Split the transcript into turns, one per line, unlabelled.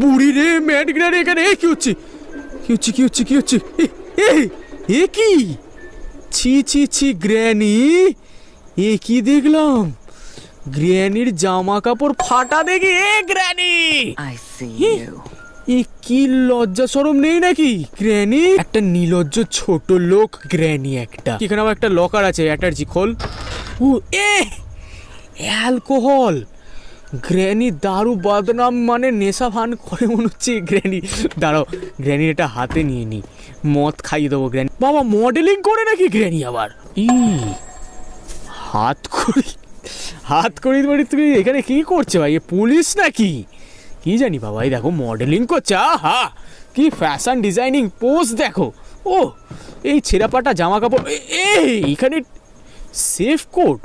বুড়ি রে mat granny এখানে। এ কি হচ্ছে? কি হচ্ছে কি হচ্ছে কি হচ্ছে? এ, কি? ছি ছি ছি গ্র্যানি। এ কি দেখলাম? গ্র্যানির জামা কাপড় ফাটা দেখি। এ গ্র্যানি! এ কি লজ্জা সরম নেই নাকি গ্র্যানি? একটা নিলজ্জ ছোট লোক গ্র্যানি একটা। এখানে আবার একটা লকার আছে অ্যাটার্জি খোল। ও এ অ্যালকোহল গ্র্যানি, দারু, বদনাম মানে নেশা ভান করে মনে হচ্ছে গ্র্যানি। দাঁড়াও গ্র্যানি এটা হাতে নিয়ে নি। মদ খাইয়ে দেবো গ্র্যানি। বাবা মডেলিং করে নাকি গ্র্যানি আবার? ই, হাত করি হাত করি মানে তুমি এখানে কি করছে ভাই? পুলিশ নাকি? কি জানি বাবা, এই দেখো মডেলিং করছে, আহা! কি ফ্যাশন ডিজাইনিং পোজ দেখো। ও, এই ছেঁড়াপাটা জামা কাপড় এই, এখানে সেফ কোড